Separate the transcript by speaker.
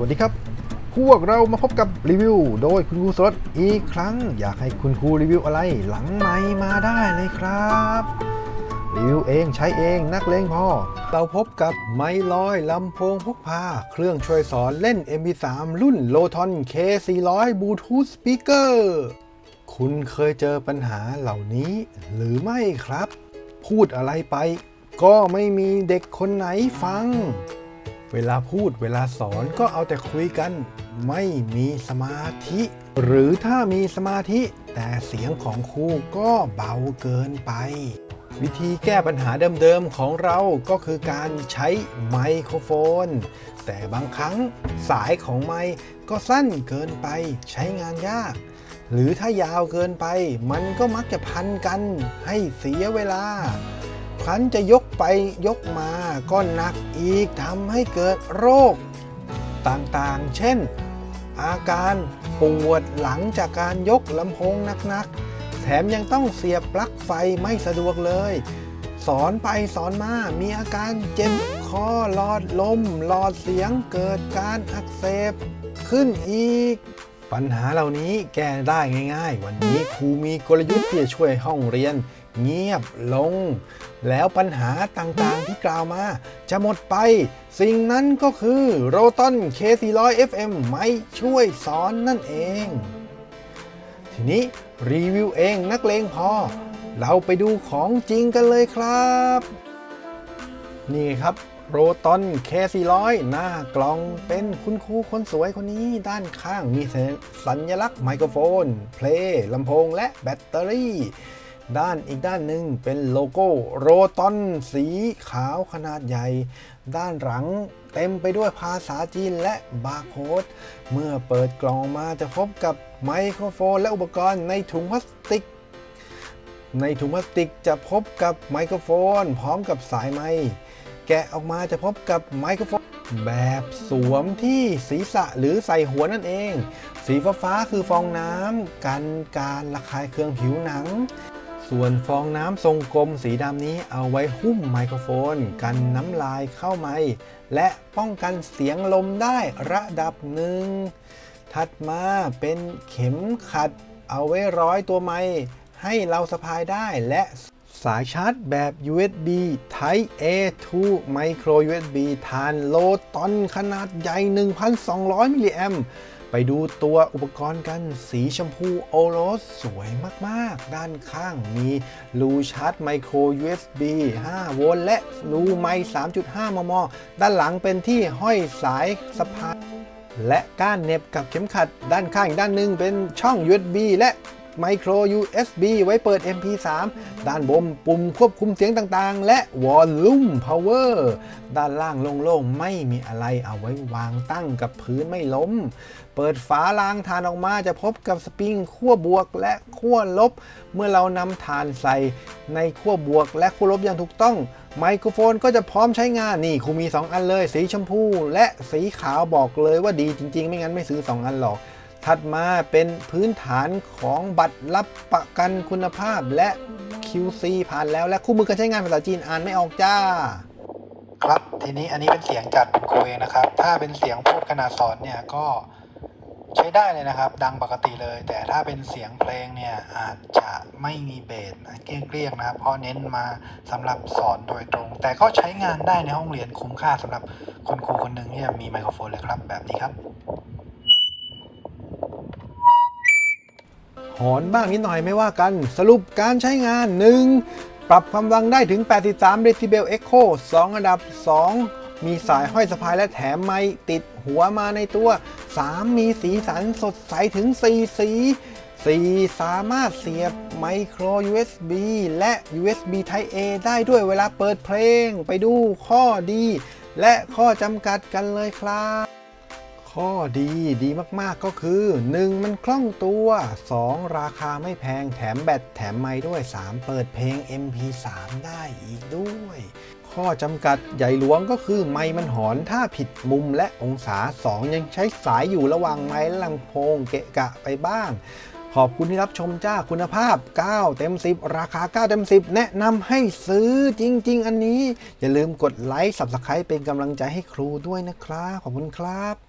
Speaker 1: วัสดีครับ พวกเรามาพบกับรีวิว โดยคุณครูสรสอีกครั้ง อยากให้คุณครูรีวิวอะไรหลังไมมาได้เลยครับ รีวิวเองใช้เองนักเลงพอ เราพบกับไมค์ลอยลำโพงพกพา เครื่องช่วยสอนเล่น MP3 รุ่น l o t o n K400 Bluetooth Speaker คุณเคยเจอปัญหาเหล่านี้หรือไม่ครับ พูดอะไรไปก็ไม่มีเด็กคนไหนฟัง เวลาพูดเวลาสอนก็เอาแต่คุยกัน ไม่มีสมาธิ หรือถ้ามีสมาธิ แต่เสียงของครูก็เบาเกินไป วิธีแก้ปัญหาเดิมๆของเราก็คือการใช้ไมโครโฟน แต่บางครั้งสายของไมค์ก็สั้นเกินไปใช้งานยาก หรือถ้ายาวเกินไป มันก็มักจะพันกันให้เสียเวลา รั้นจะยกไปยกมาก็หนักอีกทำให้เกิดโรค ต่างๆ เช่น อาการปวดหลังจากการยกลำโพงหนักๆ แถมยังต้องเสียบปลั๊กไฟไม่สะดวกเลย สอนไปสอนมา มีอาการเจ็บคอหลอดลมหลอดเสียงเกิดการอักเสบขึ้นอีก ปัญหาเหล่านี้แก้ได้ง่าย ๆ วันนี้ครูมีกลยุทธ์ที่จะช่วยห้องเรียน เงียบลง แล้วปัญหาต่างๆที่กล่าวมา จะหมดไป สิ่งนั้นก็คือโรตอน K400 FM ไม่ช่วยสอนนั่นเอง ทีนี้รีวิวเองนักเลงพอ เราไปดูของจริงกันเลยครับ นี่ครับโรตอน K400 หน้ากล่องเป็นคุณครูคนสวยคนนี้ ด้านข้างมีสัญลักษณ์ไมโครโฟน เพลย์ลำโพงและแบตเตอรี่ ด้านอีกด้านหนึ่งเป็นโลโก้โรตอนสีขาวขนาดใหญ่ ด้านหลังเต็มไปด้วยภาษาจีนและบาร์โค้ด เมื่อเปิดกล่องมาจะพบกับไมโครโฟนและอุปกรณ์ในถุงพลาสติก ในถุงพลาสติกจะพบกับไมโครโฟน พร้อมกับสายไมค์แกะออกมาจะพบกับไมโครโฟนแบบสวมที่ศีรษะหรือใส่หัวนั่นเอง สีฟ้าฟ้าคือฟองน้ำกันการระคายเคืองผิวหนัง ส่วนฟองน้ำทรงกลมสีดำนี้เอาไว้หุ้มไมโครโฟน กันน้ำลายเข้าไมค์และป้องกันเสียงลมได้ระดับหนึ่ง ถัดมาเป็นเข็มขัดเอาไว้ร้อยตัวไมค์ให้เราสะพายได้และสายชาร์จแบบ USB Type A to Micro USB ทานโลตอนขนาดใหญ่ 1,200 มิลลิแอมป์ ไปดูตัวอุปกรณ์กันสีชมพูโอโรสสวยมากๆ ด้านข้างมีรูชาร์จไมโคร USB 5 โวลต์และรูไม3.5 มม ด้านหลังเป็นที่ห้อยสายสะพานและก้านเน็บกับเข็มขัดด้านข้างอีกด้านหนึ่งเป็นช่อง USB และ ไมโคร USB ไว้เปิด MP3 ด้านบนปุ่มควบคุมเสียงต่างๆ และ Volume Power ด้านล่างโล่งๆ ไม่มีอะไรเอาไว้วางตั้งกับพื้นไม่ล้ม เปิดฝาล้างทานออกมาจะพบกับสปริงขั้วบวกและขั้วลบ เมื่อเรานำทานใส่ในขั้วบวกและขั้วลบอย่างถูกต้อง ไมโครโฟนก็จะพร้อมใช้งานนี่ครูมี 2 อันเลย สีชมพู และสีขาวบอกเลยว่าดีจริง ๆ ไม่งั้นไม่ซื้อ 2 อันหรอก ถัดมาเป็นพื้นฐานของบัตรรับประกันคุณภาพและ QC ผ่านแล้วและคู่มือการใช้งานภาษาจีนอ่านไม่ออกจ้า
Speaker 2: ครับทีนี้อันนี้เป็นเสียงจากคุณครูเองนะครับ ถ้าเป็นเสียงพูดขณะสอนเนี่ยก็ใช้ได้เลยนะครับ ดังปกติเลย แต่ถ้าเป็นเสียงเพลงเนี่ยอาจจะไม่มีเบสเกลี้ยงๆนะครับ เพราะเน้นมาสำหรับสอนโดยตรง แต่ก็ใช้งานได้ในห้องเรียนคุ้มค่าสำหรับคนครูคนหนึ่งที่มีไมโครโฟนเลยครับ แบบนี้ครับ
Speaker 1: หอนบ้างนิดหน่อยไม่ว่ากัน สรุปการใช้งาน 1. ปรับความดังได้ถึง 83 เดซิเบลเอ็กโค2อันดับ 2 มีสายห้อยสะพายและแถมไม้ติดหัวมาในตัว 3. มีสีสันสดใสถึง 4 สี 4. สามารถเสียบไมโคร USB และ USB Type A ได้ด้วยเวลาเปิดเพลง ไปดูข้อดี และข้อจำกัดกันเลยครับ ข้อดีดีมากๆก็คือ 1. มันคล่องตัว 2. ราคาไม่แพงแถมแบตแถมไม้ด้วย 3. เปิดเพลง MP3 ได้อีกด้วย ข้อจำกัดใหญ่หลวงก็คือไม้มันหอนถ้าผิดมุมและองศา 2 ยังใช้สายอยู่ระหว่างไม้ละลำโพงเกะกะไปบ้างขอบคุณที่รับชมจ้าคุณภาพ 9 เต็ม 10 ราคา 9 เต็ม 10 แนะนำให้ซื้อจริง ๆ อันนี้ อย่าลืมกดไลค์ Subscribe เป็นกำลังใจให้ครูด้วยนะครับ ขอบคุณครับ